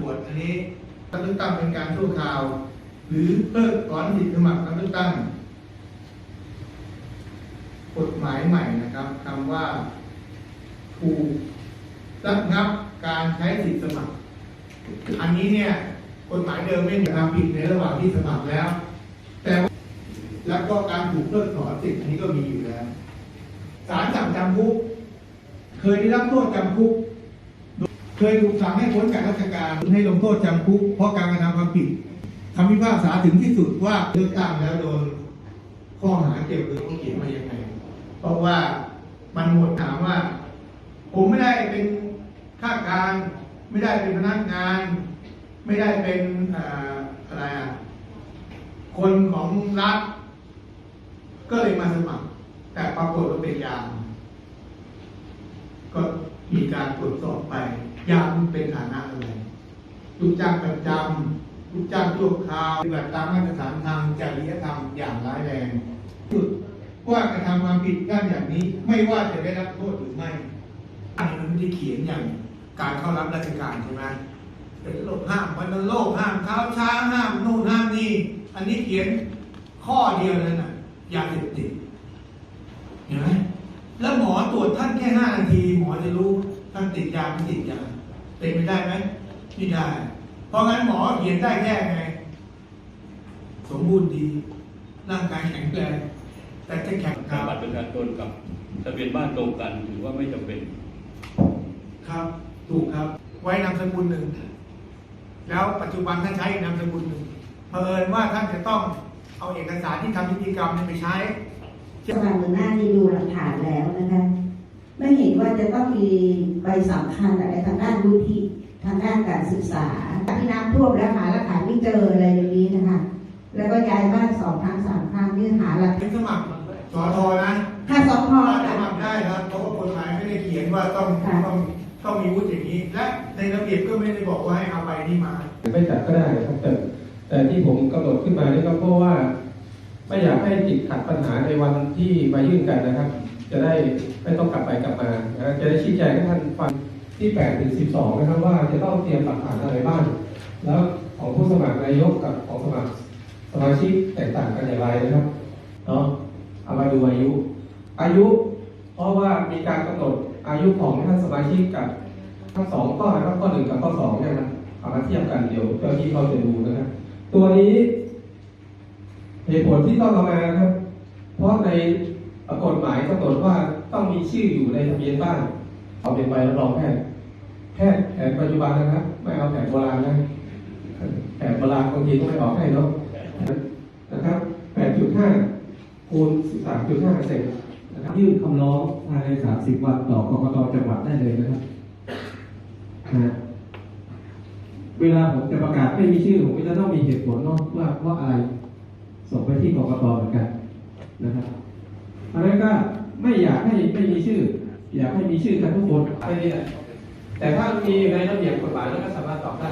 ตรวจอันนี้การเลือกตั้งเป็นการชั่วคราว หรือเพิกถอนสิทธิสมัครการเลือกตั้ง กฎหมายใหม่นะครับคำว่าถูกระงับการใช้สิทธิสมัคร อันนี้เนี่ยกฎหมายเดิมไม่มีทำผิดในระหว่างที่สมัครแล้ว แต่ว่าแล้วก็การถูกเพิกถอนสิทธิอันนี้ก็มีอยู่แล้วศาลสั่งจำคุก เคยได้รับโทษจำคุก เคยถูกสั่งให้พ้นจากราชการให้ลงโทษจำคุก เพราะการกระทำความผิดคำพิพากษาถึงที่สุดว่าเลือกตั้งแล้วโดนข้อหาเกี่ยวกับเขาเขียนมายังไง เพราะว่ามันหมดถามว่า ผมไม่ได้เป็นข้าการ ไม่ได้เป็นพนักงาน ไม่ได้เป็นเอ่ออะไรอะคนของรัฐก็เลยมาสมัคร แต่ปรากฏว่าเป็นยามก็มีการตรวจสอบไป ยามเป็นฐานะอะไรลูกจ้างประจำลูกจ้างชั่วคราวปฏิบัติตามมาตรฐานทางจริยธรรมอย่างร้ายแรงสุดว่ากระทำความผิดด้านอย่างนี้ ไม่ว่าจะได้รับโทษหรือไม่อันนี้มันไม่ได้เขียนอย่างการเข้ารับราชการใช่ไหมเป็นโลกห้ามวันโลกห้ามเท้าช้างห้ามนู่นห้ามนี่อันนี้เขียนข้อเดียวเลยนะยาเสพติดเห็นไหมแล้วหมอตรวจท่านแค่ห้านาที หมอจะรู้ ติดยาไม่ติดยาเป็นไปได้ไหมไม่ได้ เพราะงั้นหมอเขียนได้แค่ไง สมบูรณ์ดีร่างกายแข็งแรงแต่จะแข็งคถ้ารับบัตรประชาชนกับทะเบียนบ้านตรงกันถือว่าไม่จำเป็น ครับ ถูกครับ ไว้นามสกุลหนึ่งแล้วปัจจุบันท่านใช้อีกนามสกุลหนึ่งเผอิญว่าท่านจะต้องเอาเอกสารที่ทำพิธีกรรมเนี่ยไปใช้สภาเมืองน่านได้ดูหลักฐานแล้วนะคะ ไม่เห็นว่าจะต้องมีใบ สำคัญอะไรทางด้านวุฒิทางด้านการศึกษาที่น้ำท่วมแล้วหาหลักฐานไม่เจออะไรอย่างนี้นะคะ แล้วก็ย้ายบ้านสองครั้งสามครั้งนี่หาหลักเป็นสมัครสอทอนะค่าสองพอสมัครได้ครับเพราะว่ากฎหมายไม่ได้เขียนว่าต้องค่ะต้องต้องมีวุฒิอย่างนี้ และในระเบียบก็ไม่ได้บอกว่าให้เอาไปนี่มาไม่จัดก็ได้ครับแต่แต่ที่ผมกำหนดขึ้นมานี่ก็เพราะว่า ไม่อยากให้ติดขัดปัญหาในวันที่มายื่นกันนะครับ จะได้ไม่ต้องกลับไปกลับมานะจะได้ชี้แจงให้ท่านฟังที่8ถึง12 นะครับว่าจะต้องเตรียมหลักฐานอะไรบ้าง แล้วของผู้สมัครนายกกับของสมัครสมาชิกแตกต่างกันอย่างไรนะครับเนาะเอามาดูอายุ อายุ เพราะว่ามีการกำหนดอายุของท่านสมาชิกกับทั้งสองข้อนะครับข้อหนึ่งกับข้อสองเนี่ยนะเอามาเทียบกันเดี๋ยวเจ้าที่เขาจะดูนะครับตัวนี้เหตุผลที่ต้องเอามานะครับ เพราะในำหนดว่าต้องมีชื่ออยู่ในทะเบียนบ้านเอาเป็นใบรับรองแพทย์แพทย์แผนปัจจุบันนะครับไม่เอาแผนโบราณนะแผนโบราณบางทีก็ไม่ออกให้เนาะนะครับ8.5คูณ13.5เศษนะครับยื่นคำร้องภายใน30วันต่อกรกตจังหวัดได้เลยนะครับนะเวลาผมจะประกาศไม่มีชื่อผมก็จะต้องมีเหตุผลเนาะว่าเพราอะไรส่งไปที่กรกตเหมือนกันนะครับเพราะฉะนั้นก็ ไม่อยากให้ไม่มีชื่อ อยากให้มีชื่อกันทุกคนไปเนี่ยแต่ถ้ามีในระเบียบกฎหมายแล้วก็สามารถตอบได้